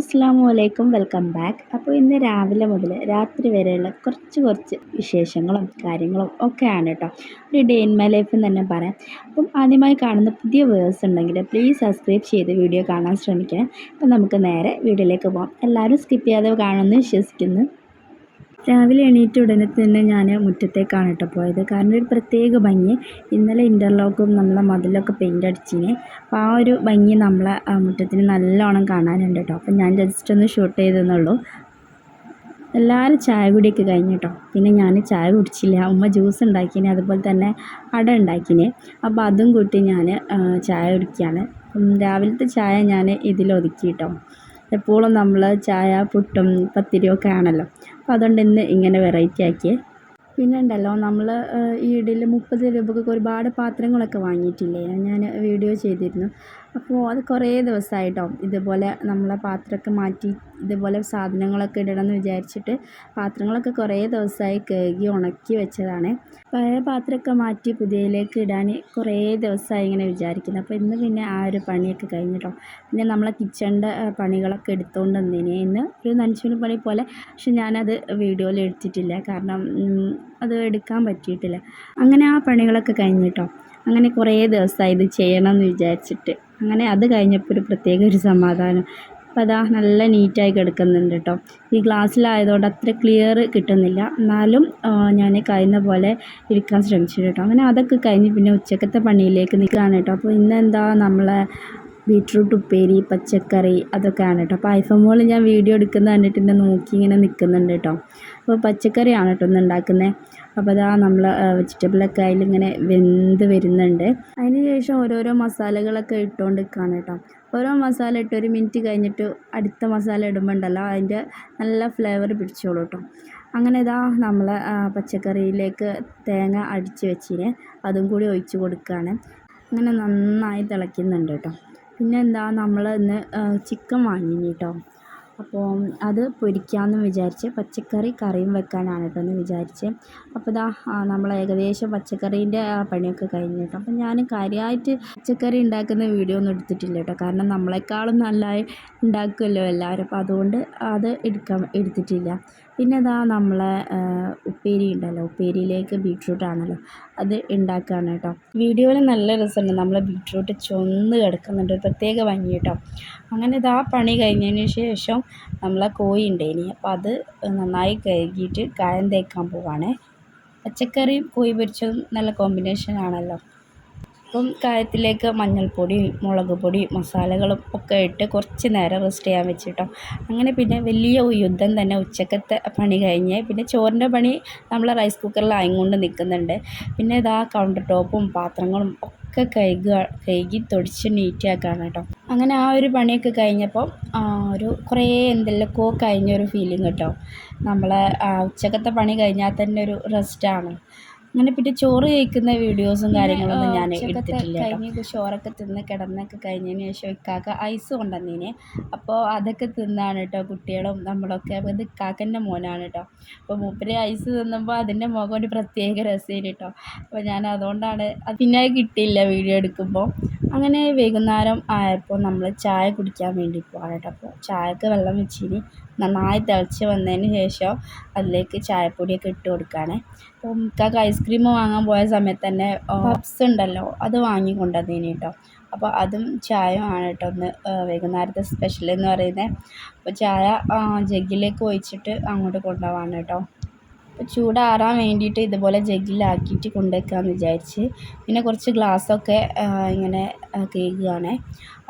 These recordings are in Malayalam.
അസ്സാമു അലൈക്കും വെൽക്കം ബാക്ക്. അപ്പോൾ ഇന്ന് രാവിലെ മുതൽ രാത്രി വരെയുള്ള കുറച്ച് കുറച്ച് വിശേഷങ്ങളും കാര്യങ്ങളും ഒക്കെയാണ് കേട്ടോ ഒരു ഡേ ഇൻ മൈ ലൈഫ് എന്ന് തന്നെ പറയാം. അപ്പം ആദ്യമായി കാണുന്ന പുതിയ വേഴ്സ് ഉണ്ടെങ്കിൽ പ്ലീസ് സബ്സ്ക്രൈബ് ചെയ്ത് വീഡിയോ കാണാൻ ശ്രമിക്കണം. അപ്പം നമുക്ക് നേരെ വീഡിയോയിലേക്ക് പോകാം എല്ലാവരും സ്കിപ്പ് ചെയ്യാതെ കാണുമെന്ന് വിശ്വസിക്കുന്നു. രാവിലെ എണീറ്റ ഉടനെ തന്നെ ഞാൻ മുറ്റത്തേക്കാണ് കേട്ടോ പോയത്. കാരണം ഒരു പ്രത്യേക ഭംഗി. ഇന്നലെ ഇന്റർലോക്കും നമ്മളെ മതിലൊക്കെ പെയിന്റ് അടിച്ചിന്. അപ്പോൾ ആ ഒരു ഭംഗി നമ്മളെ മുറ്റത്തിന് നല്ലോണം കാണാനുണ്ട് കേട്ടോ. അപ്പം ഞാൻ ജസ്റ്റ് ഒന്ന് ഷൂട്ട് ചെയ്തെന്നുള്ളൂ. എല്ലാവരും ചായ കുടിയൊക്കെ കഴിഞ്ഞു കേട്ടോ. പിന്നെ ഞാൻ ചായ കുടിച്ചില്ല. ഉമ്മ ജ്യൂസ് ഉണ്ടാക്കിന്. അതുപോലെ തന്നെ അട ഉണ്ടാക്കിന്. അപ്പോൾ അതും കൂട്ടി ഞാൻ ചായ കുടിക്കുകയാണ് രാവിലത്തെ ചായ ഞാൻ ഇതിലൊതുക്കി കേട്ടോ. എപ്പോഴും നമ്മൾ ചായ പുട്ടും പത്തിരിയും ഒക്കെ ആണല്ലോ. അപ്പോൾ അതുകൊണ്ട് ഇന്ന് ഇങ്ങനെ വെറൈറ്റി ആക്കി പിന്നെ ഉണ്ടല്ലോ നമ്മൾ ഈ ഇടയിൽ മുപ്പത് രൂപക്കൊക്കെ ഒരുപാട് പാത്രങ്ങളൊക്കെ വാങ്ങിയിട്ടില്ലേ? ഞാൻ വീഡിയോ ചെയ്തിരുന്നു. അപ്പോൾ അത് കുറേ ദിവസമായിട്ടോ ഇതുപോലെ നമ്മളെ പാത്രമൊക്കെ മാറ്റി ഇതുപോലെ സാധനങ്ങളൊക്കെ ഇടണമെന്ന് വിചാരിച്ചിട്ട് പാത്രങ്ങളൊക്കെ കുറേ ദിവസമായി കഴുകി ഉണക്കി വെച്ചതാണ്. പഴയ പാത്രമൊക്കെ മാറ്റി പുതിയതിലേക്ക് ഇടാൻ കുറേ ദിവസമായി ഇങ്ങനെ വിചാരിക്കുന്നത് അപ്പോൾ ഇന്ന് പിന്നെ ആ ഒരു പണിയൊക്കെ കഴിഞ്ഞിട്ടോ. പിന്നെ നമ്മളെ കിച്ചണിന്റെ പണികളൊക്കെ എടുത്തുകൊണ്ട് വന്നേനെ. ഇന്ന് ഒരു നനച്ചുവിന് പണി പോലെ പക്ഷെ ഞാനത് വീഡിയോയിൽ എടുത്തിട്ടില്ല. കാരണം അത് എടുക്കാൻ പറ്റിയിട്ടില്ല. അങ്ങനെ ആ പണികളൊക്കെ കഴിഞ്ഞിട്ടോ. അങ്ങനെ കുറേ ദിവസമായി ഇത് ചെയ്യണം എന്ന് വിചാരിച്ചിട്ട്. അങ്ങനെ അത് കഴിഞ്ഞപ്പോൾ ഒരു പ്രത്യേക ഒരു സമാധാനം. അപ്പോൾ അതാ നല്ല നീറ്റായി കിടക്കുന്നുണ്ട് കേട്ടോ. ഈ ഗ്ലാസ്സിലായതുകൊണ്ട് അത്ര ക്ലിയർ കിട്ടുന്നില്ല. എന്നാലും ഞാൻ കഴിയുന്ന പോലെ ഇരിക്കാൻ ശ്രമിച്ചു കേട്ടോ. അങ്ങനെ അതൊക്കെ കഴിഞ്ഞ് പിന്നെ ഉച്ചക്കത്തെ പണിയിലേക്ക് നിൽക്കുകയാണ് കേട്ടോ. അപ്പോൾ ഇന്നെന്താ നമ്മളെ ബീട്രൂട്ട് ഉപ്പേരി പച്ചക്കറി അതൊക്കെയാണ് കേട്ടോ. അപ്പോൾ ഐഫോൺ മോളിൽ ഞാൻ വീഡിയോ എടുക്കുന്നത് കണ്ടിട്ട് എന്നെ നോക്കി ഇങ്ങനെ നിൽക്കുന്നുണ്ട് കേട്ടോ. അപ്പോൾ പച്ചക്കറിയാണ് കേട്ടോ ഇന്ന് ഉണ്ടാക്കുന്നത്. അപ്പോൾ അതാ നമ്മൾ വെജിറ്റബിളൊക്കെ അതിലിങ്ങനെ വെന്ത് വരുന്നുണ്ട്. അതിന് ശേഷം ഓരോരോ മസാലകളൊക്കെ ഇട്ടുകൊണ്ട് നിൽക്കുകയാണ് കേട്ടോ. ഓരോ മസാല ഇട്ട് ഒരു മിനിറ്റ് കഴിഞ്ഞിട്ട് അടുത്ത മസാല ഇടുമ്പോൾ ഉണ്ടല്ലോ അതിന്റെ നല്ല ഫ്ലേവർ പിടിച്ചോളൂ കേട്ടോ. അങ്ങനെ ഇതാ നമ്മൾ പച്ചക്കറിയിലേക്ക് തേങ്ങ അടിച്ച് വെച്ചിന്. അതും കൂടി ഒഴിച്ച് കൊടുക്കുകയാണ് അങ്ങനെ നന്നായി തിളയ്ക്കുന്നുണ്ട് കേട്ടോ. പിന്നെന്താ നമ്മൾ ഇന്ന് ചിക്കൻ വാങ്ങിനി കേട്ടോ. അപ്പോൾ അത് പൊരിക്കാമെന്ന് വിചാരിച്ച് പച്ചക്കറി കറിയും വെക്കാനാണ് കേട്ടോ എന്ന് വിചാരിച്ച്. അപ്പോൾ ഇതാ നമ്മൾ ഏകദേശം പച്ചക്കറീന്റെ പണിയൊക്കെ കഴിഞ്ഞു കേട്ടോ. അപ്പോൾ ഞാൻ കാര്യമായിട്ട് പച്ചക്കറി ഉണ്ടാക്കുന്ന വീഡിയോ ഒന്നും എടുത്തിട്ടില്ല കേട്ടോ. കാരണം നമ്മളെക്കാളും നല്ലതായി ഉണ്ടാക്കുമല്ലോ എല്ലാവരും. അപ്പോൾ അതുകൊണ്ട് അത് എടുക്കാൻ എടുത്തിട്ടില്ല. പിന്നെ ഇതാ നമ്മളെ ഉപ്പേരി ഉണ്ടല്ലോ. ഉപ്പേരിയിലേക്ക് ബീട്രൂട്ട് ആണല്ലോ അത് ഉണ്ടാക്കുകയാണ് കേട്ടോ വീഡിയോയിൽ നല്ല രസമുണ്ട്. നമ്മൾ ബീട്രൂട്ട് ചൊന്ന് കിടക്കുന്നുണ്ട്. ഒരു പ്രത്യേക ഭംഗി കേട്ടോ അങ്ങനെ ഇതാ പണി കഴിഞ്ഞതിന് ശേഷം നമ്മളെ കോഴി ഇനി. അപ്പോൾ അത് നന്നായി കഴുകിയിട്ട് കായം തേക്കാൻ പോവാണ്. പച്ചക്കറിയും കോഴി പൊരിച്ചതും നല്ല കോമ്പിനേഷൻ ആണല്ലോ. അപ്പം കായത്തിലേക്ക് മഞ്ഞൾപ്പൊടി മുളക് പൊടി മസാലകളും ഒക്കെ ഇട്ട് കുറച്ച് നേരം റെസ്റ്റ് ചെയ്യാൻ വെച്ചിട്ടോ. അങ്ങനെ പിന്നെ വലിയ യുദ്ധം തന്നെ ഉച്ചക്കത്തെ പണി കഴിഞ്ഞ് പിന്നെ ചോറിന്റെ പണി നമ്മൾ റൈസ് കുക്കറിൽ കൊണ്ട് നിൽക്കുന്നുണ്ട്. പിന്നെ ഇതാ കൗണ്ടർ ടോപ്പും പാത്രങ്ങളും ഒക്കെ കഴുകുക കഴുകി തുടച്ച് നീറ്റാക്കാണ് കേട്ടോ. അങ്ങനെ ആ ഒരു പണിയൊക്കെ കഴിഞ്ഞപ്പോൾ ഒരു കുറേ എന്തെല്ലാമൊക്കെ കഴിഞ്ഞൊരു ഫീലിംഗ് കേട്ടോ. നമ്മളെ ഉച്ചക്കത്തെ പണി കഴിഞ്ഞാൽ തന്നെ ഒരു റെസ്റ്റാണ് അങ്ങനെ പിന്നെ ചോറ് കഴിക്കുന്ന വീഡിയോസും കാര്യങ്ങളൊന്നും ഞാൻ എടുത്തിട്ടില്ല കഴിഞ്ഞ് ചോറൊക്കെ തിന്ന് കിടന്നൊക്കെ കഴിഞ്ഞതിന് ശേഷം ഇക്കാക്ക ഐസ് കൊണ്ടുവന്നീന്. അപ്പോൾ അതൊക്കെ തിന്നാണ് കേട്ടോ കുട്ടികളും നമ്മളൊക്കെ. ഇത് ഇക്കാക്കന്റെ മോനാണ് കേട്ടോ. അപ്പോൾ മൂപ്പര് ഐസ് തിന്നുമ്പോൾ അതിന്റെ മുഖം ഒരു പ്രത്യേക രസമാണ് കേട്ടോ. അപ്പോൾ ഞാൻ അതുകൊണ്ടാണ് പിന്നെ കിട്ടിയില്ല വീഡിയോ എടുക്കുമ്പോൾ അങ്ങനെ വൈകുന്നേരം ആയപ്പോൾ നമ്മൾ ചായ കുടിക്കാൻ വേണ്ടി പോകാം കേട്ടോ. അപ്പോൾ ചായക്ക് വെള്ളം വെച്ചിന്. നന്നായി തിളച്ച് വന്നതിന് ശേഷം അതിലേക്ക് ചായപ്പൊടിയൊക്കെ ഇട്ട് കൊടുക്കുകയാണ് അപ്പോൾ ഇക്കാക്ക് ഐസ്ക്രീം വാങ്ങാൻ പോയ സമയത്ത് തന്നെ പപ്സ് ഉണ്ടല്ലോ അത് വാങ്ങി കൊണ്ടുവന്നേന് കേട്ടോ. അപ്പോൾ അതും ചായയും ആണ് കേട്ടോ ഒന്ന് വൈകുന്നേരത്തെ സ്പെഷ്യൽ എന്ന് പറയുന്നത് അപ്പോൾ ചായ ജഗ്ഗിലേക്ക് ഒഴിച്ചിട്ട് അങ്ങോട്ട് കൊണ്ടുപോവാണ് കേട്ടോ. ചൂടാറാൻ വേണ്ടിയിട്ട് ഇതുപോലെ ജഗ്ഗിലാക്കിയിട്ട് കൊണ്ടുവയ്ക്കാമെന്ന് വിചാരിച്ച്. പിന്നെ കുറച്ച് ഗ്ലാസ്സൊക്കെ ഇങ്ങനെ കേൾക്കുകയാണ്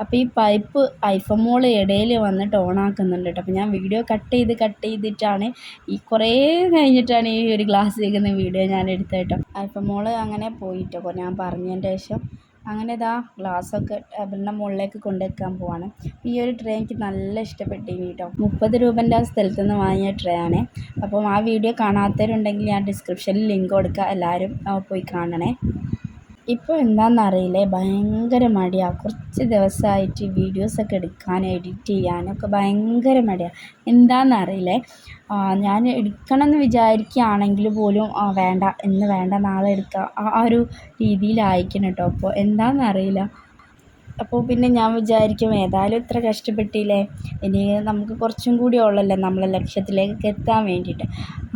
അപ്പോൾ ഈ പൈപ്പ് ഐഫോൺ മോൾ ഇടയിൽ വന്നിട്ട് ഓണാക്കുന്നുണ്ട് കേട്ടോ. അപ്പോൾ ഞാൻ വീഡിയോ കട്ട് ചെയ്ത് കട്ട് ചെയ്തിട്ടാണ് ഈ കുറേ കഴിഞ്ഞിട്ടാണ് ഈ ഒരു ഗ്ലാസ് കേൾക്കുന്ന വീഡിയോ ഞാൻ എടുത്തത് കേട്ടോ. ഐഫോൺ മോൾ അങ്ങനെ പോയിട്ടോ. ഞാൻ പറഞ്ഞതിന്റെ ശേഷം അങ്ങനെ ഇതാ ഗ്ലാസ്സൊക്കെ ടേബിളിന്റെ മുകളിലേക്ക് കൊണ്ടുവയ്ക്കാൻ പോവാണ്. ഈ ഒരു ട്രേ എനിക്ക് നല്ല ഇഷ്ടപ്പെട്ടു കേട്ടോ. മുപ്പത് രൂപന്റെ ആ സ്ഥലത്ത് നിന്ന് വാങ്ങിയ ട്രേ ആണ്. അപ്പം ആ വീഡിയോ കാണാത്തവരുണ്ടെങ്കിൽ ഞാൻ ഡിസ്ക്രിപ്ഷനിൽ ലിങ്ക് കൊടുക്കുക എല്ലാവരും പോയി കാണണേ. ഇപ്പോൾ എന്താണെന്നറിയില്ലേ ഭയങ്കര മടിയാണ് കുറച്ച് ദിവസമായിട്ട് വീഡിയോസൊക്കെ എടുക്കാൻ എഡിറ്റ് ചെയ്യാനൊക്കെ ഭയങ്കര മടിയാണ് എന്താണെന്നറിയില്ലേ ഞാൻ എടുക്കണം എന്ന് വിചാരിക്കുകയാണെങ്കിൽ പോലും വേണ്ട ഇന്ന് വേണ്ട നാളെ എടുക്കാം. ആ ഒരു രീതിയിലായിരിക്കണം കേട്ടോ. അപ്പോൾ എന്താണെന്നറിയില്ല അപ്പോൾ പിന്നെ ഞാൻ വിചാരിക്കും ഏതായാലും ഇത്ര കഷ്ടപ്പെട്ടില്ലേ? ഇനി നമുക്ക് കുറച്ചും കൂടി ഉള്ളല്ലേ നമ്മളെ ലക്ഷ്യത്തിലേക്കൊക്കെ എത്താൻ വേണ്ടിയിട്ട്.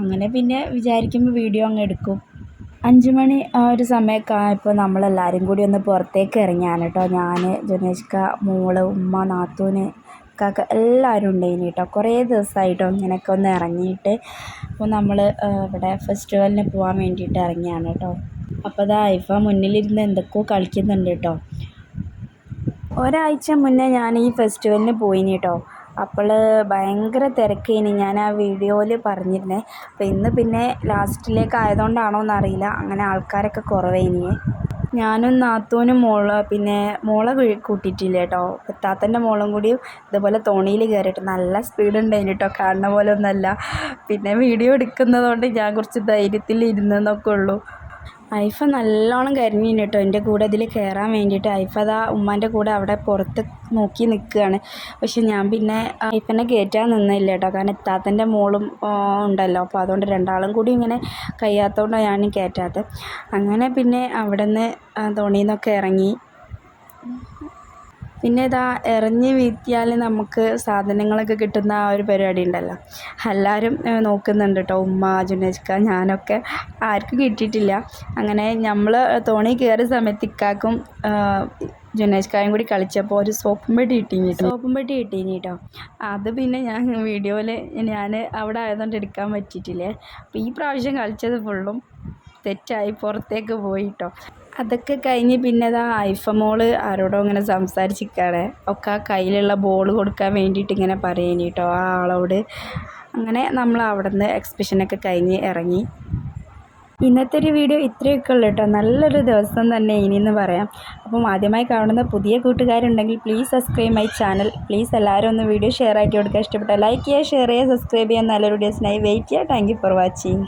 അങ്ങനെ പിന്നെ വിചാരിക്കുമ്പോൾ വീഡിയോ അങ്ങ് എടുക്കും. അഞ്ച് മണി ആ ഒരു സമയമൊക്കെ ആയപ്പോൾ നമ്മളെല്ലാവരും കൂടി ഒന്ന് പുറത്തേക്ക് ഇറങ്ങിയാണ് കേട്ടോ ഞാൻ ജനേഷ്ക മോൾ ഉമ്മ നാത്തൂന് കാക്ക എല്ലാവരും ഉണ്ടായിന് കേട്ടോ കുറേ ദിവസമായിട്ടോ ഇങ്ങനെയൊക്കെ ഒന്ന് ഇറങ്ങിയിട്ട് അപ്പോൾ നമ്മൾ ഇവിടെ ഫെസ്റ്റിവലിന് പോകാൻ വേണ്ടിയിട്ട് ഇറങ്ങിയാണ് കേട്ടോ അപ്പോൾ അതാ ഇഫ മുന്നിലിരുന്ന് എന്തൊക്കെയോ കളിക്കുന്നുണ്ട് കേട്ടോ ഒരാഴ്ച മുന്നേ ഞാൻ ഈ ഫെസ്റ്റിവലിന് പോയിന് കേട്ടോ അപ്പോൾ ഭയങ്കര തിരക്കേനി ഞാൻ ആ വീഡിയോയിൽ പറഞ്ഞിരുന്നേ. അപ്പോൾ ഇന്ന് പിന്നെ ലാസ്റ്റിലേക്ക് ആയതുകൊണ്ടാണോ എന്നറിയില്ല അങ്ങനെ ആൾക്കാരൊക്കെ കുറവേനി. ഞാനും നാത്തൂനും മോൾ പിന്നെ മോളെ കൂട്ടിയിട്ടില്ല കേട്ടോ താത്തന്റെ മോളും കൂടിയും ഇതുപോലെ തോണിയിൽ കയറിയിട്ട് നല്ല സ്പീഡ് ഉണ്ടായിന് കേട്ടോ കാണുന്ന പോലെ ഒന്നല്ല. പിന്നെ വീഡിയോ എടുക്കുന്നതുകൊണ്ട് ഞാൻ കുറച്ച് ധൈര്യത്തിൽ ഇരുന്നെന്നൊക്കെ ഉള്ളൂ. ഐഫ നല്ലോണം കരഞ്ഞിന് കേട്ടോ എന്റെ കൂടെ ഇതിൽ കയറാൻ വേണ്ടിയിട്ട് ഐഫ അതാ ഉമ്മാന്റെ കൂടെ അവിടെ പുറത്ത് നോക്കി നിൽക്കുകയാണ് പക്ഷെ ഞാൻ പിന്നെ ഐഫനെ കയറ്റാൻ നിന്നില്ല കേട്ടോ കാരണം ഇത്താത്തന്റെ മോളും ഉണ്ടല്ലോ. അപ്പോൾ അതുകൊണ്ട് രണ്ടാളും കൂടി ഇങ്ങനെ കഴിയാത്തതുകൊണ്ടാണ് ഞാൻ കയറ്റാത്തത് അങ്ങനെ പിന്നെ അവിടെ നിന്ന് തോണിയിൽ നിന്നൊക്കെ ഇറങ്ങി. പിന്നെ ഇതാ എറിഞ്ഞ് വീഴ്ത്തിയാൽ നമുക്ക് സാധനങ്ങളൊക്കെ കിട്ടുന്ന ആ ഒരു പരിപാടി ഉണ്ടല്ലോ. എല്ലാവരും നോക്കുന്നുണ്ട് കേട്ടോ ഉമ്മ ജുനേജ്ക്ക ഞാനൊക്കെ ആർക്കും കിട്ടിയിട്ടില്ല. അങ്ങനെ നമ്മൾ തോണി കയറിയ സമയത്ത് ഇക്കാക്കും ജുനേഷ്കായും കൂടി കളിച്ചപ്പോൾ ഒരു സോപ്പും പെട്ടി കിട്ടീനി കേട്ടോ സോപ്പും പെട്ടി കിട്ടീനി കേട്ടോ അത് പിന്നെ ഞാൻ വീഡിയോയിൽ ഞാൻ അവിടെ ആയതുകൊണ്ട് എടുക്കാൻ പറ്റിയിട്ടില്ലേ. അപ്പോൾ ഈ പ്രാവശ്യം കളിച്ചത് ഫുള്ളും തെറ്റായി പുറത്തേക്ക് പോയി കേട്ടോ അതൊക്കെ കഴിഞ്ഞ് പിന്നെ അതാ ഐഫ മോൾ ആരോടോ ഇങ്ങനെ സംസാരിച്ചിരിക്കുകയാണ്. ഒക്കെ ആ കയ്യിലുള്ള ബോൾ കൊടുക്കാൻ വേണ്ടിയിട്ട് ഇങ്ങനെ പറയുന്നു കേട്ടോ ആ ആളോട്. അങ്ങനെ നമ്മൾ അവിടെ നിന്ന് എക്സിബിഷനൊക്കെ കഴിഞ്ഞ് ഇറങ്ങി. ഇന്നത്തെ ഒരു വീഡിയോ ഇത്രയൊക്കെ ഉള്ളു കേട്ടോ. നല്ലൊരു ദിവസം തന്നെ ഇനിയെന്ന് പറയാം. അപ്പം ആദ്യമായി കാണുന്ന പുതിയ കൂട്ടുകാരുണ്ടെങ്കിൽ please subscribe my channel please എല്ലാവരും ഒന്ന് വീഡിയോ ഷെയർ ആക്കി കൊടുക്കുക. ഇഷ്ടപ്പെട്ട ലൈക്ക് ചെയ്യുക ഷെയർ ചെയ്യുക സബ്സ്ക്രൈബ് ചെയ്യുക. നല്ലൊരു വീഡിയോസിനായി വെയിറ്റ് ചെയ്യുക. Thank for watching